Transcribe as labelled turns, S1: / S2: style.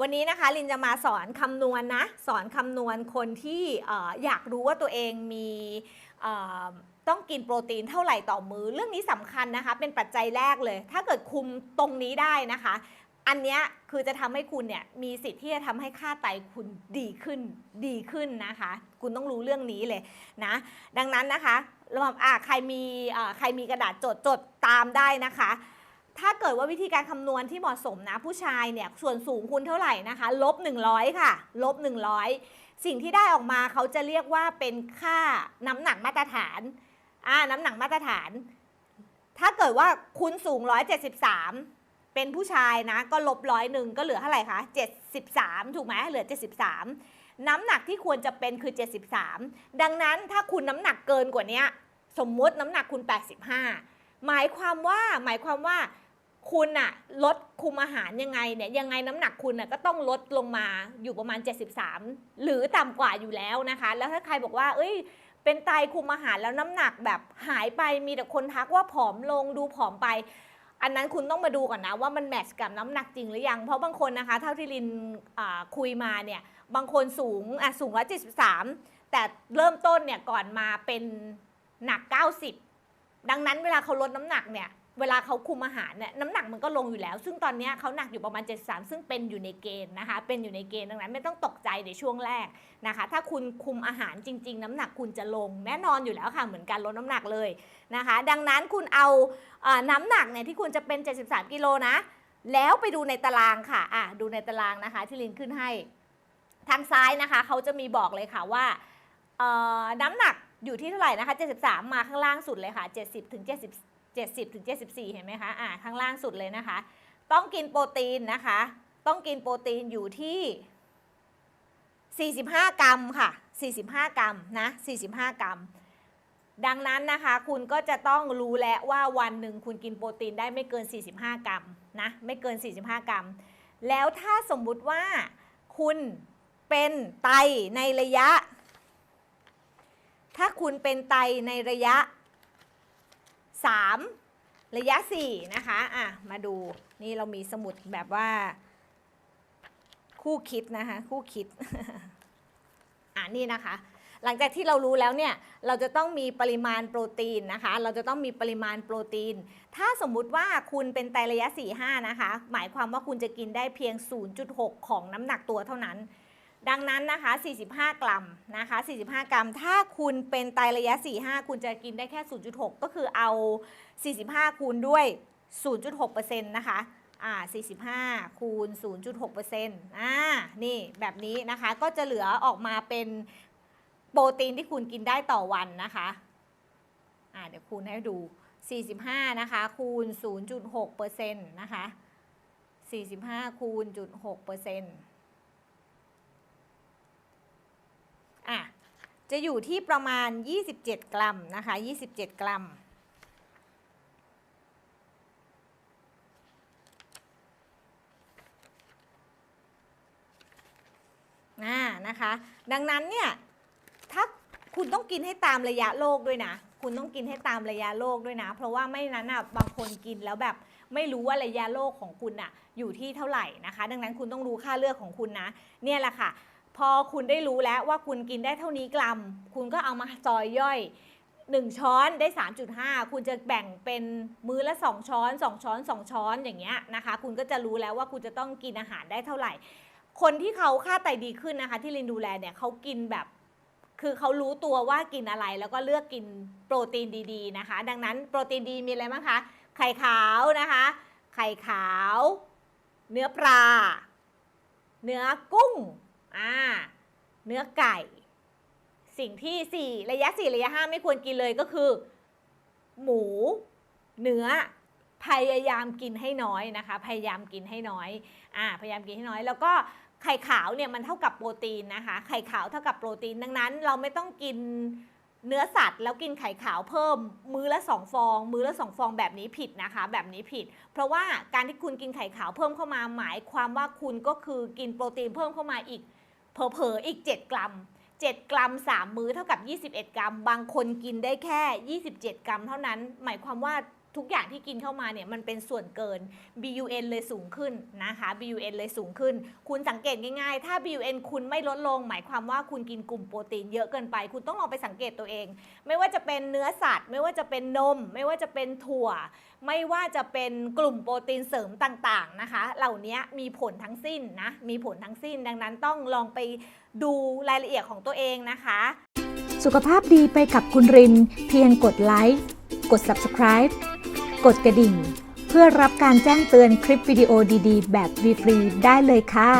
S1: วันนี้นะคะลินจะมาสอนคำนวณนะสอนคำนวณคนที่อยากรู้ว่าตัวเองมีต้องกินโปรตีนเท่าไหร่ต่อมือ เรื่องนี้สำคัญนะคะ เป็นปัจจัยแรกเลย ถ้าเกิดคุมตรงนี้ได้นะคะ อันนี้คือจะทำให้คุณเนี่ยมีสิทธิ์ที่จะทำให้ค่าไตคุณดีขึ้นดีขึ้นนะคะ คุณต้องรู้เรื่องนี้เลยนะ ดังนั้นนะคะะหว่างอะใครมีใครมีกระดาษจดจดตามได้นะคะ ถ้าเกิดว่าวิธีการคำนวณที่เหมาะสมนะผู้ชายเนี่ยส่วนสูงคุณเท่าไหร่นะคะลบ100 ค่ะลบ100 สิ่งที่ได้ออกมาเขาจะเรียกว่าเป็นค่าน้ำหนักมาตรฐานอ่าน้ำหนักมาตรฐาน ถ้าเกิดว่าคุณสูง 173 เป็นผู้ชายนะก็ลบร้อยหนึ่งก็เหลือเท่าไหร่คะ73 ถูกไหมเหลือ 73 น้ำหนักที่ควรจะเป็นคือ 73 ดังนั้นถ้าคุณน้ำหนักเกินกว่านี้สมมติน้ำหนักคุณ 85 หมายความว่าหมายความว่า คุณอะลดคุมอาหารยังไงเนี่ยยังไงน้ำหนักคุณน่ะก็ต้องลดลงมาอยู่ประมาณ 73 หรือต่ำกว่าอยู่แล้วนะคะ แล้วถ้าใครบอกว่า เอ้ย เป็นไตคุมอาหารแล้วน้ำหนักแบบหายไปมีแต่คนทักว่าผอมลงดูผอมไป อันนั้นคุณต้องมาดูก่อนนะว่ามันแมทช์กับน้ำหนักจริงหรือยัง เพราะบางคนนะคะเท่าที่ลินคุยมาเนี่ยบางคนสูงอะสูง173แต่เริ่มต้นเนี่ยก่อนมาเป็นหนัก 90 ดังนั้นเวลาเขาลดน้ำหนักเนี่ย เวลาเขาคุมอาหารเนี่ยน้ำหนักมันก็ลงอยู่แล้ว ซึ่งตอนนี้เขาหนักอยู่ประมาณ 73 ซึ่งเป็นอยู่ในเกณฑ์นะคะ เป็นอยู่ในเกณฑ์ดังนั้นไม่ต้องตกใจในช่วงแรกนะคะ ถ้าคุณคุมอาหารจริง ๆ น้ำหนักคุณจะลงแน่นอนอยู่แล้วค่ะ เหมือนการลดน้ำหนักเลยนะคะ ดังนั้นคุณเอาน้ำหนักเนี่ยที่คุณจะเป็น 73 กิโลนะ แล้วไปดูในตารางค่ะอะดูในตารางนะคะที่ลินขึ้นให้ ทางซ้ายนะคะเขาจะมีบอกเลยค่ะว่าน้ำหนักอยู่ที่เท่าไหร่นะคะ 73 มาข้างล่างสุดเลยค่ะ 70ถึง70 70ถึง74 เห็นไหมคะอ่าข้างล่างสุดเลยนะคะ ต้องกินโปรตีนนะคะ ต้องกินโปรตีนอยู่ที่ 45 กรัมค่ะ 45 กรัมนะ45 กรัม ดังนั้นนะคะคุณก็จะต้องรู้แล้วว่าวันหนึ่งคุณกินโปรตีนได้ไม่เกิน 45 กรัมนะไม่เกิน 45 กรัม แล้วถ้าสมมุติว่าคุณเป็นไตในระยะ ถ้าคุณเป็นไตในระยะ 3 ระยะ 4 นะคะ อะ มาดู นี่เรามีสมุดแบบว่า คู่คิดนะคะ คู่คิด อ่านี่นะคะ หลังจากที่เรารู้แล้วเนี่ย เราจะต้องมีปริมาณโปรตีนนะคะ เราจะต้องมีปริมาณโปรตีน ถ้าสมมุติว่าคุณเป็นไตระยะ 4-5 นะคะ หมายความว่าคุณจะกินได้เพียง 0.6 ของน้ำหนักตัวเท่านั้น ดังนั้นนะคะ 45 กรัมนะคะ 45 กรัม ถ้าคุณเป็นไตระยะ 4-5 คุณจะกินได้แค่ 0.6 ก็คือเอา 45 คูณด้วย 0.6%นะคะอ่า45 คูณ 0.6%อ่า นี่แบบนี้นะคะ ก็จะเหลือออกมาเป็นโปรตีนที่คุณกินได้ต่อวันนะคะ อ่า เดี๋ยวคูณให้ดู 45 นะคะ คูณ 0.6%นะคะ 45 คูณ 0.6%อ่ะจะอยู่ที่ประมาณ 27 กรัมนะคะ 27 กรัมอ่า นะคะ ดังนั้นเนี่ย ถ้าคุณต้องกินให้ตามระยะโลกด้วยนะ คุณต้องกินให้ตามระยะโลกด้วยนะ เพราะว่าไม่นั้นอะ บางคนกินแล้วแบบไม่รู้ว่าระยะโลกของคุณอะอยู่ที่เท่าไหร่นะคะ ดังนั้นคุณต้องรู้ค่าเลือกของคุณนะ เนี่ยแหละค่ะ พอคุณได้รู้แล้วว่าคุณกินได้เท่านี้กรัม คุณก็เอามาซอยย่อย 1 ช้อนได้ 3.5 คุณจะแบ่งเป็นมื้อละ 2 ช้อน 2 ช้อน 2 ช้อนอย่างเงี้ยนะคะ คุณก็จะรู้แล้วว่าคุณจะต้องกินอาหารได้เท่าไหร่ คนที่เขาค่าไตดีขึ้นนะคะ ที่ลินดูแลเนี่ยเขากินแบบคือเขารู้ตัวว่ากินอะไรแล้วก็เลือกกินโปรตีนดีๆนะคะ ดังนั้นโปรตีนดีมีอะไรบ้างคะ ไข่ขาวนะคะ ไข่ขาว เนื้อปลา เนื้อกุ้ง อ่า เนื้อไก่ สิ่งที่ 4 ระยะ 4 ระยะ 5 ไม่ควรกินเลยก็คือ หมู เนื้อ พยายามกินให้น้อยนะคะ พยายามกินให้น้อย อ่า พยายามกินให้น้อย แล้วก็ไข่ขาวเนี่ยมันเท่ากับโปรตีนนะคะ ไข่ขาวเท่ากับโปรตีน ดังนั้น เราไม่ต้องกินเนื้อสัตว์แล้วกินไข่ขาวเพิ่ม มื้อละ 2 ฟอง มื้อละ 2 ฟองแบบนี้ผิดนะคะ แบบนี้ผิด เพราะว่าการที่คุณกินไข่ขาวเพิ่มเข้ามาหมายความว่าคุณก็คือกินโปรตีนเพิ่มเข้ามาอีก เผลอๆอีก 7 กรัม 7 กรัม 3 มื้อเท่ากับ 21 กรัม บางคนกินได้แค่ 27 กรัม เท่านั้น หมายความว่า ทุกอย่างที่กินเข้ามาเนี่ยมันเป็นส่วนเกิน BUN เลยสูงขึ้นนะคะ BUN เลยสูงขึ้น คุณสังเกตง่ายๆ ถ้า BUN คุณไม่ลดลง หมายความว่าคุณกินกลุ่มโปรตีนเยอะเกินไป คุณต้องลองไปสังเกตตัวเอง ไม่ว่าจะเป็นเนื้อสัตว์ ไม่ว่าจะเป็นนม ไม่ว่าจะเป็นถั่ว ไม่ว่าจะเป็นกลุ่มโปรตีนเสริมต่างๆนะคะ เหล่านี้มีผลทั้งสิ้นนะ มีผลทั้งสิ้น ดังนั้นต้องลองไปดูรายละเอียดของตัวเองนะคะ
S2: สุขภาพดีไปกับคุณริน เพียงกดไลค์ กด subscribe กดกระดิ่ง เพื่อรับการแจ้งเตือนคลิปวิดีโอดีๆ แบบฟรีๆได้เลยค่ะ